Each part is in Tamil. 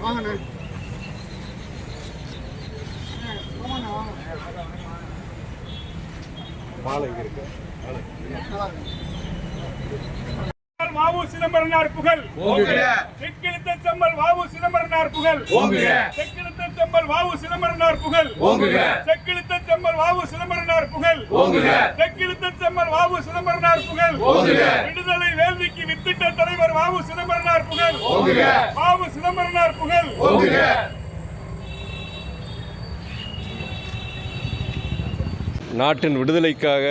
வாங்கண்ணே. மாலை இருக்கு. வாவு சிதம்பரனார் புகழ். தெற்கெழுத்த செம்மல் வாவு சிதம்பரனார் புகழ். தெற்கெழுத்த செம்மல் வாவு சிதம்பரனார் புகழ். தெற்கெழுத்த செம்மல் வாவு சிதம்பரனார் புகழ். தெற்கெழுத்த செம்மல் வாவு சிதம்பரனார் புகழ். விடுதலை வேள்விக்கு வித்திட்ட தலைவர் வாவு சிதம்பரனார் புகழ். வாவு சிதம்பரனார் புகழ். நாட்டின் விடுதலைக்காக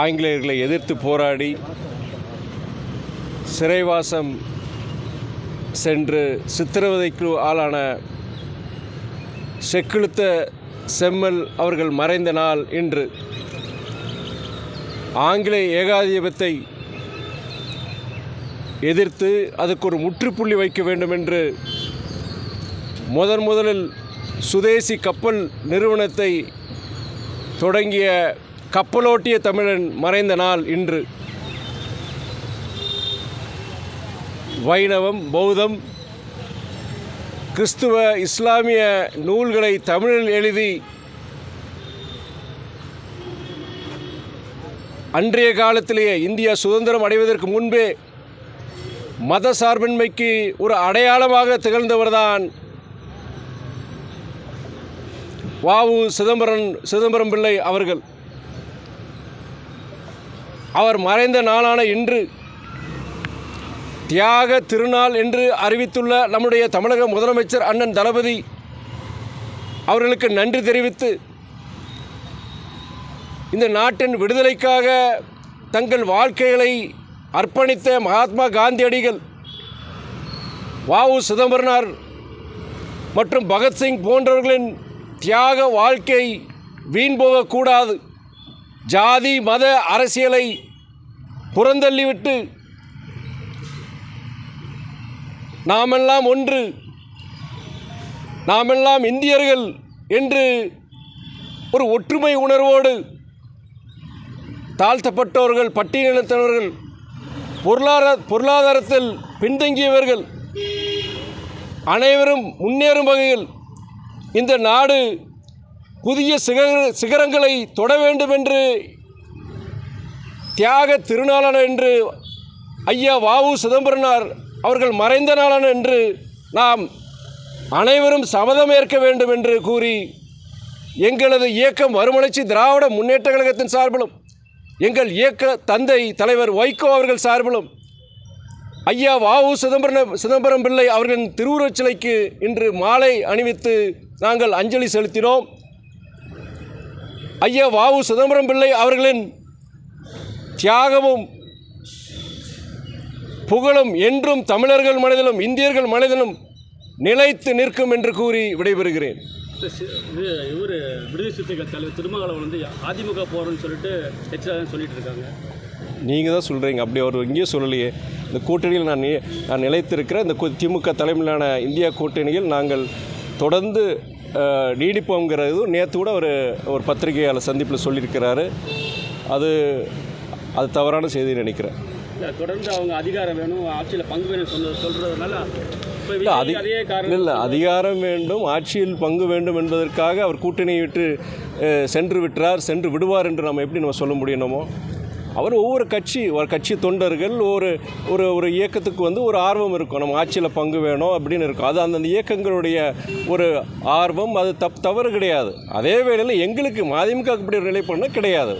ஆங்கிலேயர்களை எதிர்த்து போராடி சிறைவாசம் சென்று சித்திரவதைக்கு ஆளான செக்கிழுத்த செம்மல் அவர்கள் மறைந்த நாள் இன்று. ஆங்கிலேய ஏகாதிபத்தை எதிர்த்து அதுக்கு ஒரு முற்றுப்புள்ளி வைக்க வேண்டும் என்று முதன் முதலில் சுதேசி கப்பல் நிறுவனத்தை தொடங்கிய கப்பலோட்டிய தமிழன் மறைந்த நாள் இன்று. வைணவம் பௌத்தம் கிறிஸ்துவ இஸ்லாமிய நூல்களை தமிழில் எழுதி அன்றைய காலத்திலேயே இந்தியா சுதந்திரம் அடைவதற்கு முன்பே மத சார்பின்மைக்கு ஒரு அடையாளமாக திகழ்ந்தவர்தான் வாவு சிதம்பரம் சிதம்பரம் பிள்ளை அவர்கள். அவர் மறைந்த நாளான இன்று தியாக திருநாள் என்று அறிவித்துள்ள நம்முடைய தமிழக முதலமைச்சர் அண்ணன் தளபதி அவர்களுக்கு நன்றி தெரிவித்து இந்த நாட்டின் விடுதலைக்காக தங்கள் வாழ்க்கைகளை அர்ப்பணித்த மகாத்மா காந்தியடிகள் வாவு சிதம்பரனார் மற்றும் பகத்சிங் போன்றவர்களின் தியாக வாழ்க்கை வீண் போகக்கூடாது. ஜாதி மத அரசியலை புறந்தள்ளிவிட்டு நாமெல்லாம் ஒன்று. நாமெல்லாம் இந்தியர்கள் என்று ஒரு ஒற்றுமை உணர்வோடு தாழ்த்தப்பட்டவர்கள் பட்டியலினத்தவர்கள் பொருளாதார பொருளாதாரத்தில் பின்தங்கியவர்கள் அனைவரும் முன்னேறும் வகையில் இந்த நாடு புதிய சிகர சிகரங்களை தொட வேண்டும் என்று தியாக திருநாளன் என்று ஐயா வாவு சிதம்பரனார் அவர்கள் மறைந்த நாளான என்று நாம் அனைவரும் சபதமேற்க வேண்டும் என்று கூறி எங்களது இயக்கம் மறுமலர்ச்சி திராவிட முன்னேற்ற கழகத்தின் சார்பிலும் எங்கள் இயக்க தந்தை தலைவர் வைகோ அவர்கள் சார்பிலும் ஐயா வாவு சிதம்பரம் சிதம்பரம் பிள்ளை அவர்களின் திருவுருவச் சிலைக்கு இன்று மாலை அணிவித்து நாங்கள் அஞ்சலி செலுத்தினோம். ஐயா வாவு சிதம்பரம் பிள்ளை அவர்களின் தியாகமும் புகழும் என்றும் தமிழர்கள் மனதிலும் இந்தியர்கள் மனதிலும் நிலைத்து நிற்கும் என்று கூறி விடைபெறுகிறேன். இவர் விடுதலை சிறுத்தைகள் தலைவர் திருமாவளவன் வந்து அதிமுக போகிறோன்னு சொல்லிட்டு எச்ஆர் சொல்லிட்டு இருக்காங்க. நீங்கள் தான் சொல்கிறீங்க அப்படி அவர் இங்கேயும் சொல்லலையே. இந்த கூட்டணியில் நான் நான் நிலைத்திருக்கிற இந்த திமுக தலைமையிலான இந்தியா கூட்டணியில் நாங்கள் தொடர்ந்து நீடிப்போங்கிறது நேற்று கூட ஒரு ஒரு பத்திரிகையாளர் சந்திப்பில் சொல்லியிருக்கிறாரு. அது அது தவறான செய்தி நினைக்கிறேன். தொடர்ந்து அவங்க அதிகாரம் வேணும் ஆட்சியில் பங்கு வேணும் சொன்ன சொல்கிறதுனால இல்லை அதி அதே காரணம் இல்லை அதிகாரம் வேண்டும் ஆட்சியில் பங்கு வேண்டும் என்பதற்காக அவர் கூட்டணியை விட்டு சென்று விட்டார் சென்று விடுவார் என்று நம்ம எப்படி நம்ம சொல்ல முடியணுமோ? அவர் ஒவ்வொரு கட்சி ஒரு கட்சி தொண்டர்கள் ஒரு ஒரு ஒரு இயக்கத்துக்கு வந்து ஒரு ஆர்வம் இருக்கும். நம்ம ஆட்சியில் பங்கு வேணும் அப்படின்னு இருக்கும். அது அந்தந்த இயக்கங்களுடைய ஒரு ஆர்வம் அது தப் தவறு கிடையாது. அதே வேளையில் எங்களுக்கு மதிமுக இப்படி ஒரு நிலைப்பாடுனா கிடையாது.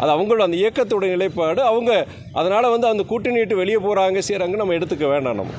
அது அவங்களோட அந்த இயக்கத்தோட நிலைப்பாடு. அவங்க அதனால் வந்து அந்த கூட்டணி விட்டு வெளியே போகிறாங்க செய்கிறாங்க நம்ம எடுத்துக்க வேண்டாம் நம்ம.